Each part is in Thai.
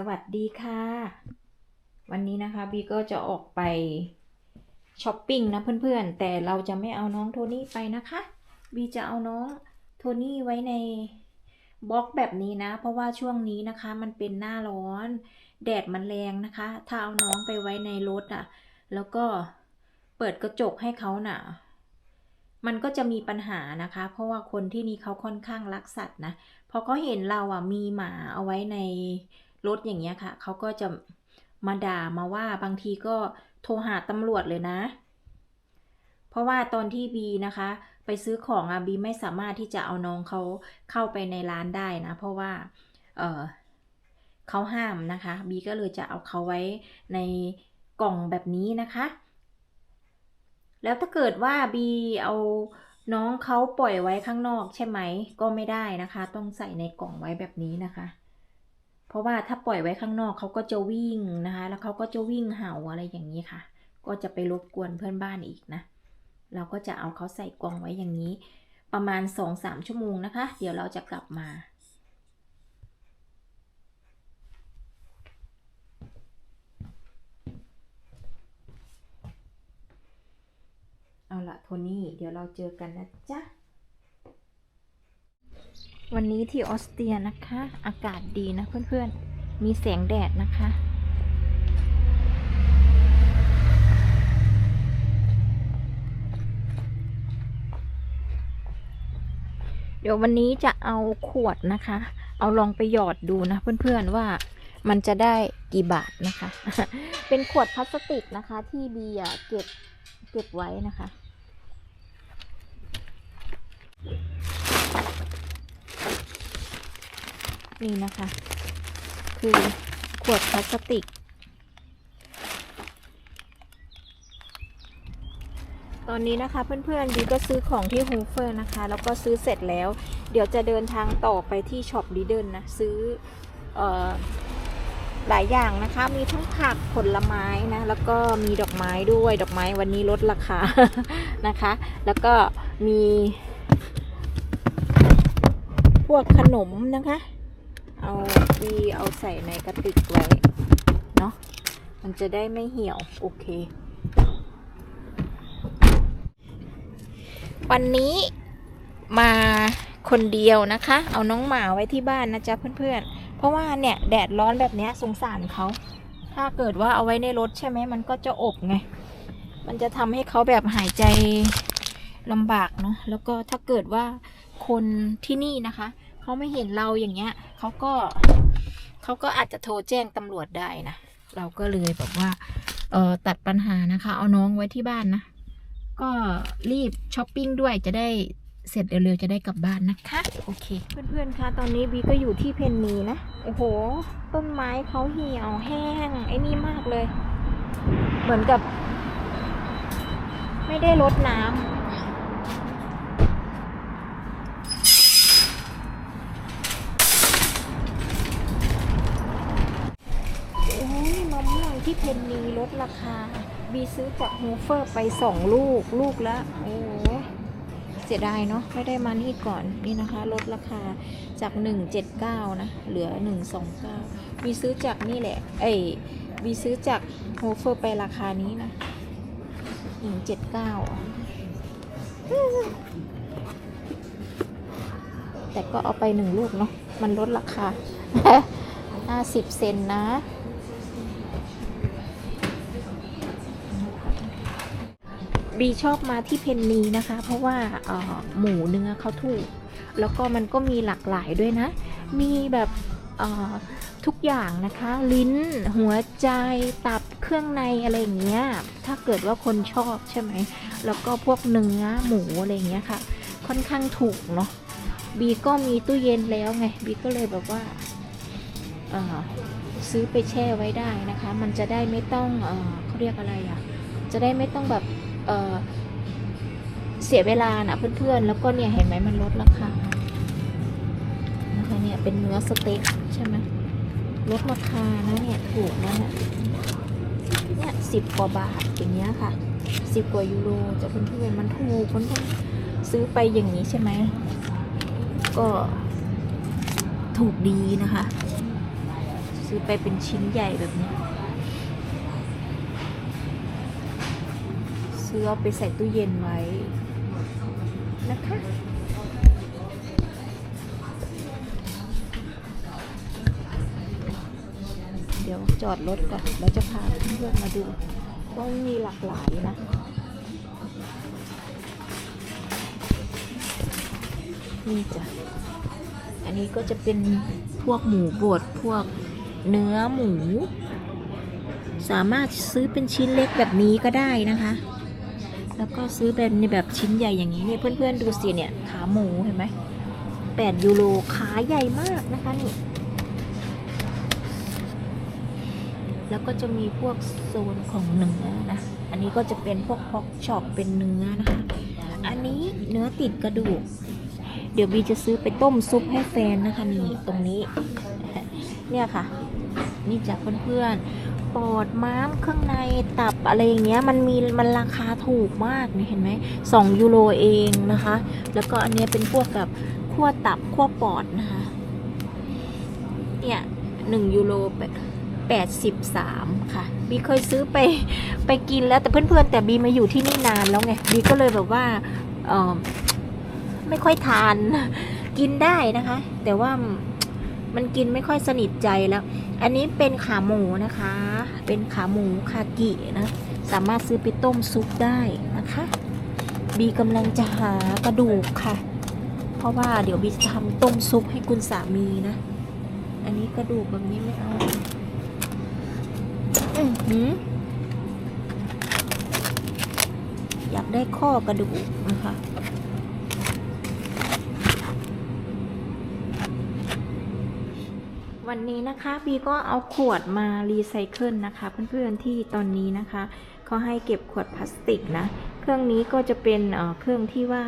สวัสดีค่ะ วันนี้นะคะบีก็จะออกไปช้อปปิ้งนะเพื่อนๆ แต่เราจะไม่เอาน้องโทนี่ไปนะคะบีจะเอาน้องโทนี่ไว้ในบล็อกแบบนี้นะ เพราะว่าช่วงนี้นะคะมันเป็นหน้าร้อน แดดมันแรงนะคะ ถ้าเอาน้องไปไว้ในรถอะ แล้วก็เปิดกระจกให้เขาน่ะ มันก็จะมีปัญหานะคะ เพราะว่าคนที่นี่เขาค่อนข้างรักสัตว์นะพอเขาเห็นเราอะมีหมาเอาไว้ใน รถอย่างเงี้ยค่ะ เขาก็จะมาด่ามาว่าบางทีก็โทรหาตำรวจเลยนะ เพราะว่าตอนที่บีนะคะ ไปซื้อของอะบีไม่สามารถที่จะเอาน้องเขาเข้าไปในร้านได้นะ เพราะว่า เออเขาห้ามนะคะ บีก็เลยจะเอาเขาไว้ในกล่องแบบนี้นะคะ แล้วถ้าเกิดว่าบีเอาน้องเขาปล่อยไว้ข้างนอกใช่ไหม ก็ไม่ได้นะคะ ต้องใส่ในกล่องไว้แบบนี้นะคะ เพราะว่าถ้าปล่อยไว้ข้างนอกเขาก็จะวิ่งนะคะ แล้วเขาก็จะวิ่งเห่าอะไรอย่างนี้ค่ะ ก็จะไปรบกวนเพื่อนบ้านอีกนะ เราก็จะเอาเขาใส่กล่องไว้อย่างนี้ ประมาณ 2-3 ชั่วโมงนะคะ เดี๋ยวเราจะกลับมาเอาละโทนี่ เดี๋ยวเราเจอกันนะจ๊ะ วันนี้ที่ออสเตรียนะคะ อากาศดีนะเพื่อนๆ มีแสงแดดนะคะ เดี๋ยววันนี้จะเอาขวดนะคะ เอาลองไปหยอดดูนะเพื่อนๆว่ามันจะได้กี่บาทนะคะ เป็นขวดพลาสติกนะคะที่บีอะเก็บเก็บไว้นะคะ นี่นะคะ คือขวดพลาสติก ตอนนี้นะคะเพื่อนๆบีก็ซื้อของที่ฮูเฟอร์นะคะ แล้วก็ซื้อเสร็จแล้ว เดี๋ยวจะเดินทางต่อไปที่ช็อปลีเดิลนะ ซื้อออหลายอย่างนะคะ มีทั้งผักผลไม้นะ แล้วก็มีดอกไม้ด้วยดอกไม้วันนี้ลดราคานะคะ แล้วก็มีพวกขนมนะคะ เอาบีเอาใส่ในกระติกไว้ เนาะมันจะได้ไม่เหี่ยว โอเค วันนี้มาคนเดียวนะคะ เอาน้องหมาไว้ที่บ้านนะจ๊ะเพื่อนๆ เพราะว่าเนี่ย แดดร้อนแบบนี้สงสารเขา ถ้าเกิดว่าเอาไว้ในรถใช่ไหม มันก็จะอบไง มันจะทำให้เขาแบบหายใจลำบากเนาะ แล้วก็ถ้าเกิดว่าคนที่นี่นะคะ เขาไม่เห็นเราอย่างเงี้ยเขาก็เขาก็อาจจะโทรแจ้งตำรวจได้นะ เราก็เลยแบบว่าเออตัดปัญหานะคะ เอาน้องไว้ที่บ้านนะ ก็รีบช้อปปิ้งด้วยจะได้เสร็จเร็วๆจะได้กลับบ้านนะคะ โอเค เพื่อนๆคะตอนนี้บีก็อยู่ที่เพนนีนะ โอ้โห ต้นไม้เขาเหี่ยวแห้ง ไอ้นี่มากเลย เหมือนกับ ไม่ได้รดน้ำ โอ้ยมะม่วงที่ เพนนีลดราคา บีซื้อจากฮูเฟอร์ไปสองลูกลูกละโอ้เสียดายเนาะไม่ได้มานี่ก่อนนี่นะคะ ลดราคาจาก 179 นะ เหลือ 129บีซื้อจากนี่แหละ เอ้ยบีซื้อจากฮูเฟอร์ไปราคานี้นะ 179 แต่ก็เอาไปหนึ่งลูกเนาะมันลดราคา 50 เซนนะ บีชอบมาที่เพนนีนะคะ เพราะว่าหมูเนื้อเขาถูก แล้วก็มันก็มีหลากหลายด้วยนะ มีแบบทุกอย่างนะคะ ลิ้น หัวใจตับเครื่องในอะไรอย่างเงี้ย ถ้าเกิดว่าคนชอบใช่ไหม แล้วก็พวกเนื้อหมูอะไรอย่างเงี้ยค่ะ ค่อนข้างถูกเนาะบีก็มีตู้เย็นแล้วไงบีก็เลยแบบว่าซื้อไปแช่ไว้ได้นะคะ มันจะได้ไม่ต้องเอเขาเรียกอะไรอะ่ะ จะได้ไม่ต้องแบบ เเสียเวลานะเพื่อนๆ แล้วก็เนี่ยเห็นไหมมันลดราคานะคะเนี่ยเป็นเนื้อสเต็กใช่ไหมลดราคานะเนี่ยถูกนะเนี่ยเนี่ยสิบกว่าบาทอย่างเงี้ยค่ะสิบกว่ายูโรจะเพื่อนๆมันถูกมันต้องซื้อไปอย่างนี้ใช่ไหมก็ถูกดีนะคะ ซื้อไปเป็นชิ้นใหญ่แบบนี้ือเอาไปใส่ตู้เย็นไว้ นะคะเดี๋ยวจอดรถก่อนแล้วจะพาเพื่อนมาดูว่ามีหลากหลายนะ นี่จ้ะ อันนี้ก็จะเป็นพวกหมูบดพวกเนื้อหมู สามารถซื้อเป็นชิ้นเล็กแบบนี้ก็ได้นะคะ แล้วก็ซื้อเป็นในแบบชิ้นใหญ่อย่างนี้เนี่ยเพื่อนๆดูสิเนี่ยขาหมูเห็นไหม8ยูโรขาใหญ่มากนะคะนี่แล้วก็จะมีพวกโซนของเนื้อนะ อันนี้ก็จะเป็นพวกพอกช็อปเป็นเนื้อนะคะ อันนี้เนื้อติดกระดูก เดี๋ยวบีจะซื้อไปต้มซุปให้แฟนนะคะนี่ตรงนี้ เนี่ยค่ะ นี่จากเพื่อนๆ ปอดม้ามเครื่องในตับอะไรอย่างเงี้ย มันมีมันราคาถูกมากนี่เห็นไหมสองยูโรเองนะคะ แล้วก็อันเนี้ยเป็นพวกกับขั้วตับขั้วปอดนะคะ เนี่ยหนึ่งยูโรแปดสิบสามค่ะ บีเคยซื้อไปไปกินแล้วแต่เพื่อนๆ แต่บีมาอยู่ที่นี่นานแล้วไง บีก็เลยแบบว่าเออไม่ค่อยทานกินได้นะคะ แต่ว่ามันกินไม่ค่อยสนิทใจแล้ว อันนี้เป็นขาหมูนะคะ เป็นขาหมูคากินะ สามารถซื้อไปต้มซุปได้นะคะ บีกำลังจะหากระดูกค่ะ เพราะว่าเดี๋ยวบีจะทำต้มซุปให้คุณสามีนะ อันนี้กระดูกแบบนี้ไม่เอาอือหืออยากได้ข้อกระดูกนะคะ วันนี้นะคะบีก็เอาขวดมารีไซเคิลนะคะ เพื่อนๆที่ตอนนี้นะคะเขาให้เก็บขวดพลาสติกนะ เครื่องนี้ก็จะเป็นเครื่องที่ว่า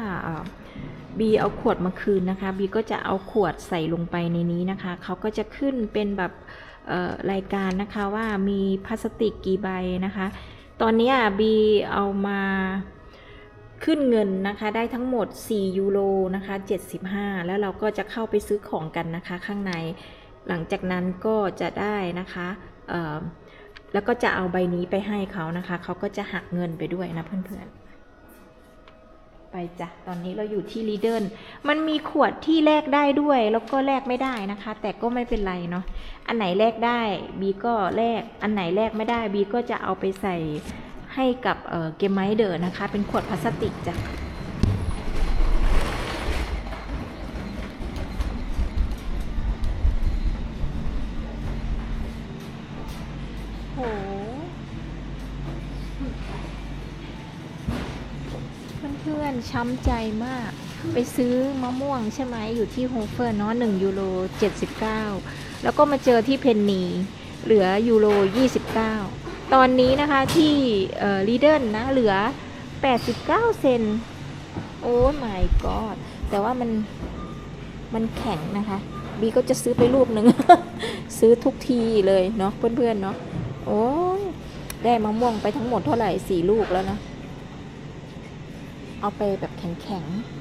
บีเอาขวดมาคืนนะคะบีก็จะเอาขวดใส่ลงไปในนี้นะคะเขาก็จะขึ้นเป็นแบบรายการนะคะว่ามีพลาสติกกี่ใบนะคะ ตอนนี้บีเอามาขึ้นเงินนะคะได้ทั้งหมด 4 ยูโรนะคะ75 แล้วเราก็จะเข้าไปซื้อของกันนะคะข้างใน หลังจากนั้นก็จะได้นะคะแล้วก็จะเอาใบนี้ไปให้เขานะคะ เขาก็จะหักเงินไปด้วยนะเพื่อนๆ ไปจ้ะ ตอนนี้เราอยู่ที่ลีเดิลมันมีขวดที่แลกได้ด้วย แล้วก็แลกไม่ได้นะคะ แต่ก็ไม่เป็นไรเนาะ อันไหนแลกได้บีก็แลก อันไหนแลกไม่ได้บีก็จะเอาไปใส่ให้กับเอ่อเกมไมเดอร์นะคะ เป็นขวดพลาสติกจ้ะ เพื่อนๆช้ำใจมาก ไปซื้อมะม่วงใช่ไหมอยู่ที่โฮเฟอร์เนาะ1ยูโร79แล้วก็มาเจอที่เพนนีเหลือยูโร29ตอนนี้นะคะที่เอ่อลีเดิลนะเหลือ89เซนโอ้ my god แต่ว่ามันมันแข็งนะคะ บีก็จะซื้อไปลูกหนึ่ง ซื้อทุกทีเลยเนาะเพื่อนๆเนาะ โอ้ยได้มะม่วงไปทั้งหมดเท่าไหร่สี่ลูกแล้วนะ เอาไปแบบแข็งๆ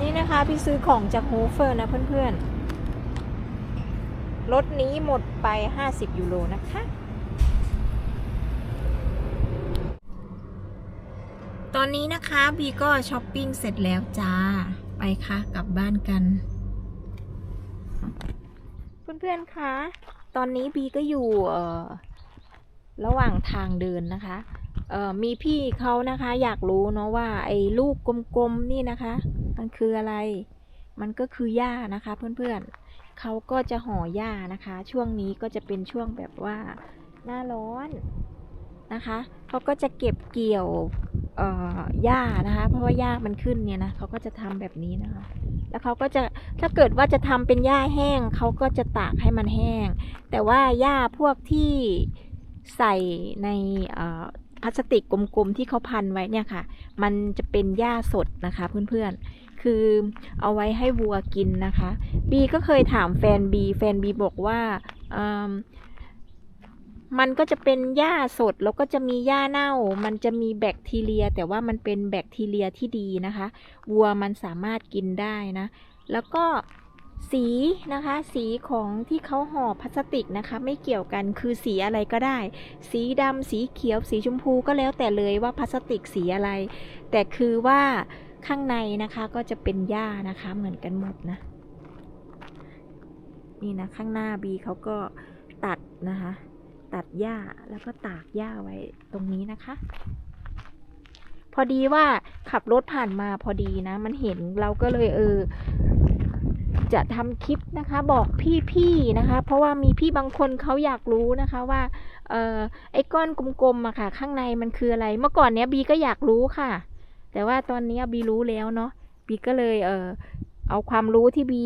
นี่นะคะ พี่ซื้อของจากโฮเฟอร์นะเพื่อนๆ รถนี้หมดไป 50 ยูโรนะคะ ตอนนี้นะคะ บีก็ช้อปปิ้งเสร็จแล้วจ้า ไปค่ะกลับบ้านกัน เพื่อนๆ คะ ตอนนี้บีก็อยู่ระหว่างทางเดินนะคะ มีพี่เขานะคะ อยากรู้เนาะว่าไอ้ลูกกลมๆ นี่นะคะ มันคืออะไร มันก็คือหญ้านะคะ เพื่อนๆ เขาก็จะห่อหญ้านะคะ ช่วงนี้ก็จะเป็นช่วงแบบว่าหน้าร้อนนะคะ เขาก็จะเก็บเกี่ยว หญ้านะคะ เพราะว่าหญ้ามันขึ้นเนี่ยนะเขาก็จะทำแบบนี้นะคะ แล้วเขาก็จะถ้าเกิดว่าจะทำเป็นหญ้าแห้งเขาก็จะตากให้มันแห้ง แต่ว่าหญ้าพวกที่ใส่ในพลาสติกกลมๆที่เขาพันไว้เนี่ยค่ะ มันจะเป็นหญ้าสดนะคะเพื่อนๆ คือเอาไว้ให้วัวกินนะคะ บีก็เคยถามแฟนบี แฟนบีบอกว่า มันก็จะเป็นหญ้าสดแล้วก็จะมีหญ้าเน่า มันจะมีแบคทีเรีย แต่ว่ามันเป็นแบคทีเรียที่ดีนะคะ วัวมันสามารถกินได้นะ แล้วก็สีนะคะ สีของที่เขาห่อพลาสติกนะคะ ไม่เกี่ยวกันคือสีอะไรก็ได้ สีดำสีเขียวสีชมพูก็แล้วแต่เลยว่าพลาสติกสีอะไร แต่คือว่าข้างในนะคะก็จะเป็นหญ้านะคะเหมือนกันหมดนะ นี่นะข้างหน้าบีเขาก็ตัดนะคะ ตัดหญ้าแล้วก็ตากหญ้าไว้ตรงนี้นะคะ พอดีว่าขับรถผ่านมาพอดีนะ มันเห็นเราก็เลยเออ จะทำคลิปนะคะ บอกพี่ๆนะคะ เพราะว่ามีพี่บางคนเขาอยากรู้นะคะว่า เออไอ้ก้อนกลมๆอะค่ะ ข้างในมันคืออะไร เมื่อก่อนเนี้ยบีก็อยากรู้ค่ะ แต่ว่าตอนนี้บีรู้แล้วเนาะบีก็เลยเออ เอาความรู้ที่บี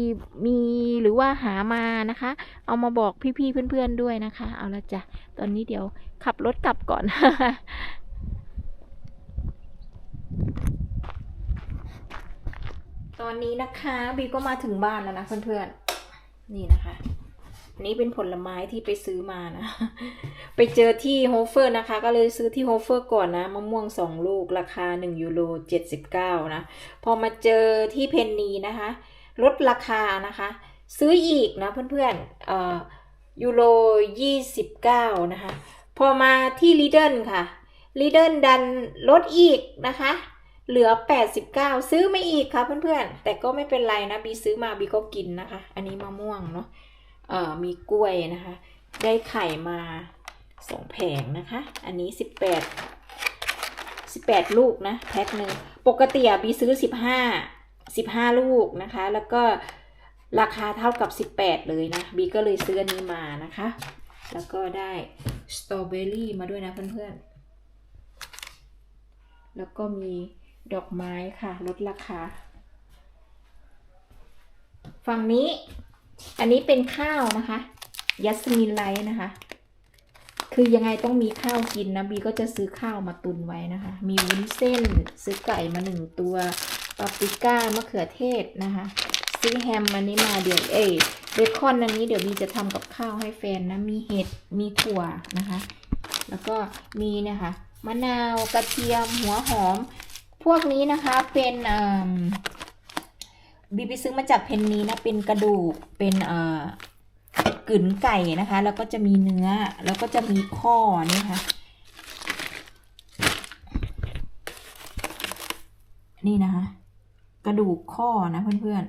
มีหรือว่าหามานะคะ เอามาบอกพี่ๆเพื่อนๆด้วยนะคะ เอาละจ้ะตอนนี้เดี๋ยวขับรถกลับก่อนตอนนี้นะคะบีก็มาถึงบ้านแล้วนะเพื่อนๆ นี่นะคะ อันนี้เป็นผลไม้ที่ไปซื้อมานะ ไปเจอที่โฮเฟอร์นะคะ ก็เลยซื้อที่โฮเฟอร์ก่อนนะมะม่วงสองลูกราคา1ยูโร79 นะ พอมาเจอที่เพนนีนะคะ ลดราคานะคะ ซื้ออีกนะเพื่อนๆเอ่อยูโร29 นะคะ พอมาที่ลีเดิลค่ะลีเดิลดันลดอีกนะคะเหลือ 89 ซื้อไม่อีกค่ะเพื่อนๆ แต่ก็ไม่เป็นไรนะ บีซื้อมาบีก็กินนะคะ อันนี้มะม่วงเนาะ เอ่อมีกล้วยนะคะ ได้ไข่มาสองแผงนะคะ อันนี้18 18ลูกนะแพ็คหนึ่งปกติอะบีซื้อ15 15ลูกนะคะ แล้วก็ราคาเท่ากับ18เลยนะบีก็เลยซื้ออันนี้มานะคะ แล้วก็ได้สตรอเบอรี่มาด้วยนะเพื่อนๆ แล้วก็มีดอกไม้ค่ะลดราคา ฝั่งนี้ อันนี้เป็นข้าวนะคะยัสมินไลท์นะคะ คือยังไงต้องมีข้าวกินนะบีก็จะซื้อข้าวมาตุนไว้นะคะ มีวุ้นเส้นซื้อไก่มาหนึ่งตัวปาปริก้ามะเขือเทศนะคะ ซื้อแฮมอันนี้มาเดี๋ยวเอเบคอนอันนี้เดี๋ยวบีจะทำกับข้าวให้แฟนนะ มีเห็ดมีถั่วนะคะ แล้วก็มีนี่ยค่ะมะนาวกระเทียมหัวหอม พวกนี้นะคะเป็นเอ่อ บีไปซื้อมาจากเพนนีนะ เป็นกระดูก เป็นเอ่อกึ๋นไก่นะคะ แล้วก็จะมีเนื้อ แล้วก็จะมีข้อนี่ค่ะ นี่นะคะ กระดูกข้อนะเพื่อน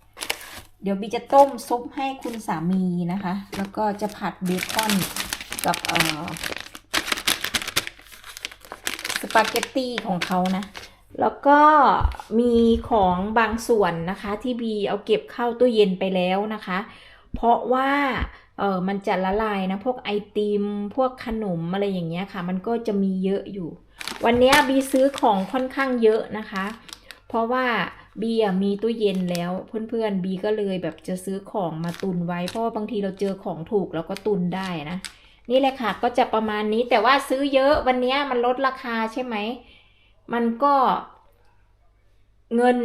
ๆ เดี๋ยวบีจะต้มซุปให้คุณสามีนะคะ แล้วก็จะผัดเบคอนกับเอ่อสปาเกตตี้ของเขานะ แล้วก็มีของบางส่วนนะคะที่บีเอาเก็บเข้าตู้เย็นไปแล้วนะคะ เพราะว่าเออมันจะละลายนะพวกไอติม พวกขนมอะไรอย่างเงี้ยค่ะ มันก็จะมีเยอะอยู่ วันนี้บีซื้อของค่อนข้างเยอะนะคะ เพราะว่าบีมีตู้เย็นแล้วเพื่อนๆบีก็เลยแบบจะซื้อของมาตุนไว้ เพราะว่าบางทีเราเจอของถูกเราก็ตุนได้นะ นี่แหละค่ะก็จะประมาณนี้แต่ว่าซื้อเยอะวันนี้มันลดราคาใช่ไหมมันก็ เงิน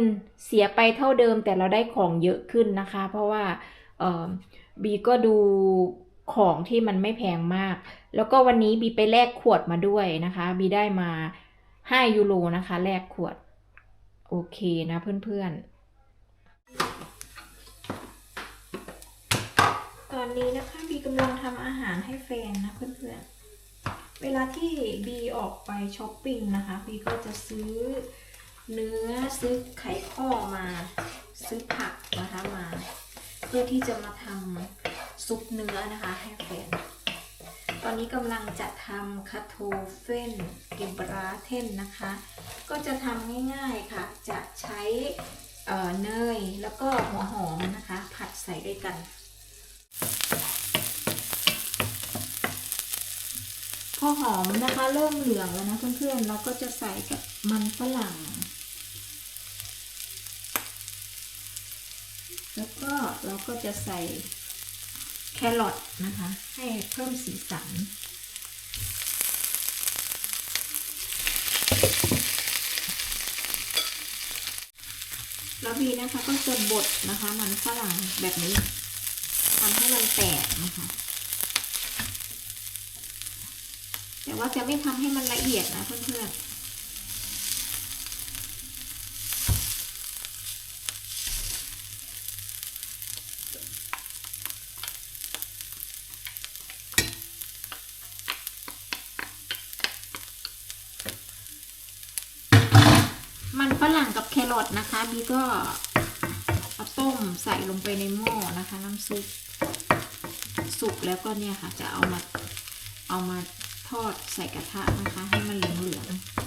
เสียไปเท่าเดิมแต่เราได้ของเยอะขึ้นนะคะ เพราะว่าบีก็ดูของที่มันไม่แพงมาก แล้วก็วันนี้บีไปแลกขวดมาด้วยนะคะ บีได้มา 5 ยูโรนะคะ แลกขวด โอเคนะเพื่อนๆ ตอนนี้นะคะบีกำลังทำอาหารให้แฟนนะเพื่อนๆ เวลาที่บีออกไปช้อปปิ้งนะคะ บีก็จะซื้อ เนื้อซื้อไข่ข้อมาซื้อผักนะคะมา เพื่อที่จะมาทำซุปเนื้อนะคะให้แฟนตอนนี้กำลังจะทำคาโทเฟนกิบราเทนนะคะ ก็จะทำง่ายๆค่ะ จะใช้เเนยแล้วก็หัวหอมนะคะ ผัดใส่ด้วยกันพอหอมนะคะ เริ่มเหลืองแล้วนะเพื่อนๆเราก็จะใส่กับมันฝรั่ง แล้วก็ เราก็จะใส่แครอทนะคะ ให้เพิ่มสีสัน แล้วบีนะคะก็จะบดนะคะ มันฝรั่งแบบนี้ทำให้มันแตกนะคะ แต่ว่าจะไม่ทำให้มันละเอียดนะเพื่อนๆ มันฝรั่ง ดนะคะบีก็เอาต้มใส่ลงไปในหม้อนะคะ น้ำซุปสุกแล้วก็เนี่ยค่ะ จะเอามาเอามาทอดใส่กระทะนะคะ ให้มันเหลืองๆ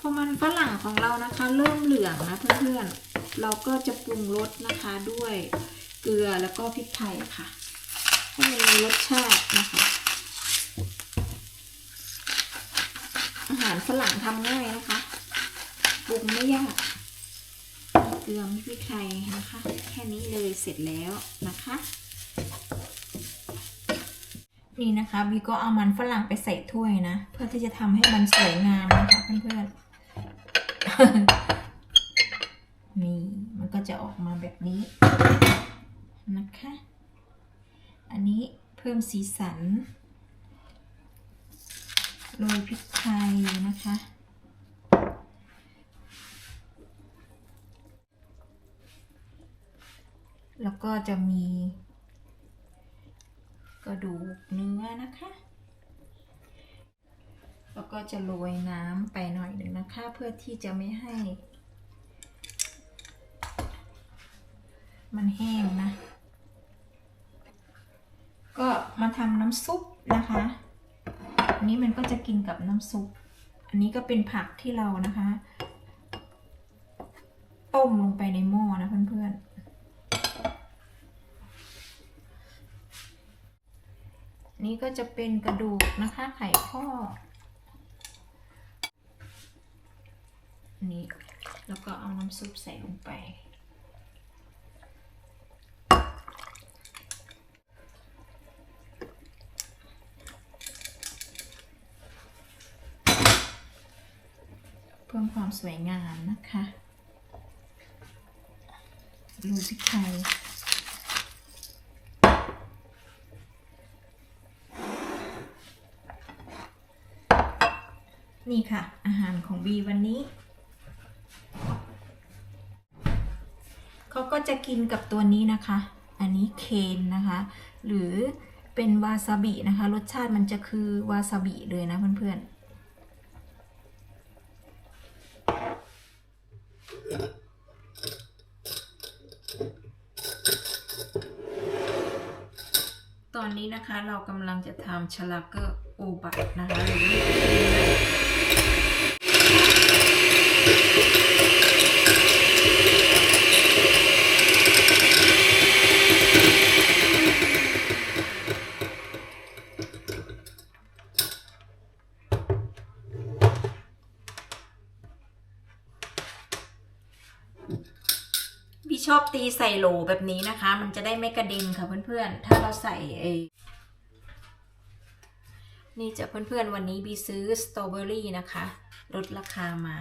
พอมันฝรั่งของเรานะคะ เริ่มเหลือ งนะเพื่อนๆ เราก็จะปรุงรสนะคะด้วยเกลือแล้วก็พริกไทยค่ะให้มันมีรสชาตินะคะ อาหารฝรั่งทำง่ายนะคะปรุงไม่ยากเกลือมีพริกไทยนะคะ แค่นี้เลยเสร็จแล้วนะคะ นี่นะคะบีก็เอามันฝรั่งไปใส่ถ้วยนะ เพื่อที่จะทำให้มันสวยงามนะคะเพื่อนๆ จะออกมาแบบนี้นะคะ อันนี้เพิ่มสีสัน โรยพริกไทยนะคะ แล้วก็จะมี กระดูกเนื้อนะคะ แล้วก็จะโรยน้ำไปหน่อยหนึ่งนะคะ เพื่อที่จะไม่ให้ มันแห้งนะ ก็มาทำน้ำซุปนะคะ อันนี้มันก็จะกินกับน้ำซุป อันนี้ก็เป็นผักที่เรานะคะ ต้มลงไปในหม้อนะเพื่อนๆนี่ก็จะเป็นกระดูกนะคะไข่ข้อนี่แล้วก็เอาน้ำซุปใส่ลงไป ความสวยงามนะคะดูพริกไทยนี่ค่ะ อาหารของบีวันนี้ เขาก็จะกินกับตัวนี้นะคะ อันนี้เคนนะคะ หรือเป็นวาซาบินะคะ รสชาติมันจะคือวาซาบิเลยนะเพื่อนๆ นนี้นะคะเรากำลังจะทำชลาเกอร์โอบะนะคะหรือ ใส่โหลแบบนี้นะคะ มันจะได้ไม่กระเด็นค่ะเพื่อนๆ ถ้าเราใส่เอนี่จะเพื่อนๆวันนี้บีซื้อสตรอเบอรี่นะคะลดราคามา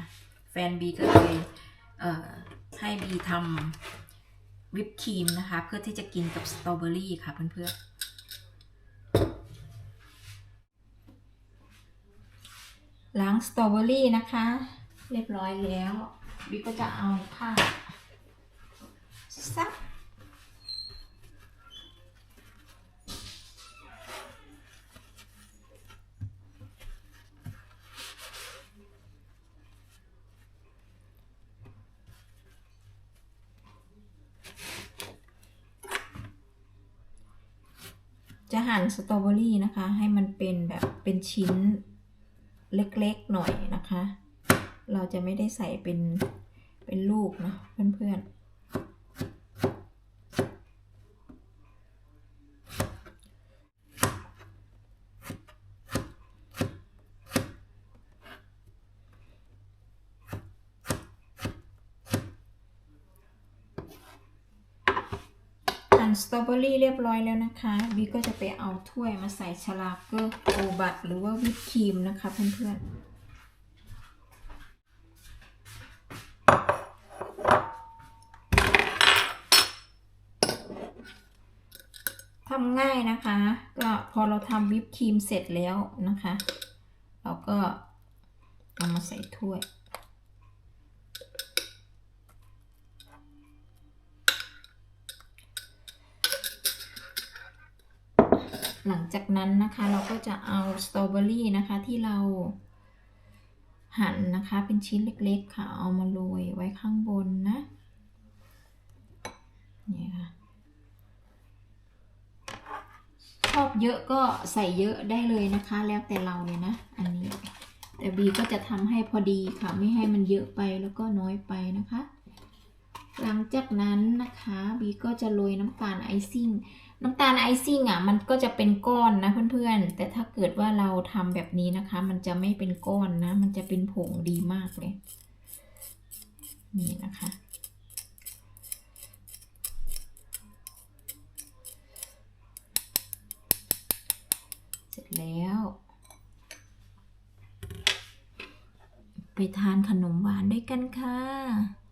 แฟนบีก็เลยเให้บีทำวิปครีมนะคะ เพื่อที่จะกินกับสตรอเบอรี่ค่ะเพื่อนๆล้างสตรอเบอรี่นะคะ เรียบร้อยแล้วบีก็จะเอาผ้า ซักจะหั่นสตรอเบอรี่นะคะ ให้มันเป็นแบบเป็นชิ้นเล็กๆหน่อยนะคะ เราจะไม่ได้ใส่เป็นเป็นลูกนะเพื่อนๆหั่น ส ตรอเบอรี่เรียบร้อยแล้วนะคะบีก็จะไปเอาถ้วยมาใส่ชลากเกอร์โอบัตหรือว่าวิปครีมนะคะเพื่อนๆทำง่ายนะคะ ก็พอเราทำวิปครีมเสร็จแล้วนะคะ เราก็เอามาใส่ถ้วย หลังจากนั้นนะคะเราก็จะเอาสตรอเบอรี่นะคะที่เราหั่นนะคะเป็นชิ้นเล็กๆค่ะ เอามาโรยไว้ข้างบนนะ นี่ค่ะ ชอบเยอะก็ใส่เยอะได้เลยนะคะ แล้วแต่เราเลยนะ อันนี้ แต่บีก็จะทำให้พอดีค่ะ ไม่ให้มันเยอะไปแล้วก็น้อยไปนะคะ หลังจากนั้นนะคะบีก็จะโรยน้ำตาลไอซิ่ง น้ำตาลไอซิ่งอะมันก็จะเป็นก้อนนะเพื่อนๆ แต่ถ้าเกิดว่าเราทำแบบนี้นะคะ มันจะไม่เป็นก้อนนะ มันจะเป็นผงดีมากเลย นี่นะคะ เสร็จแล้ว ไปทานขนมหวานด้วยกันค่ะ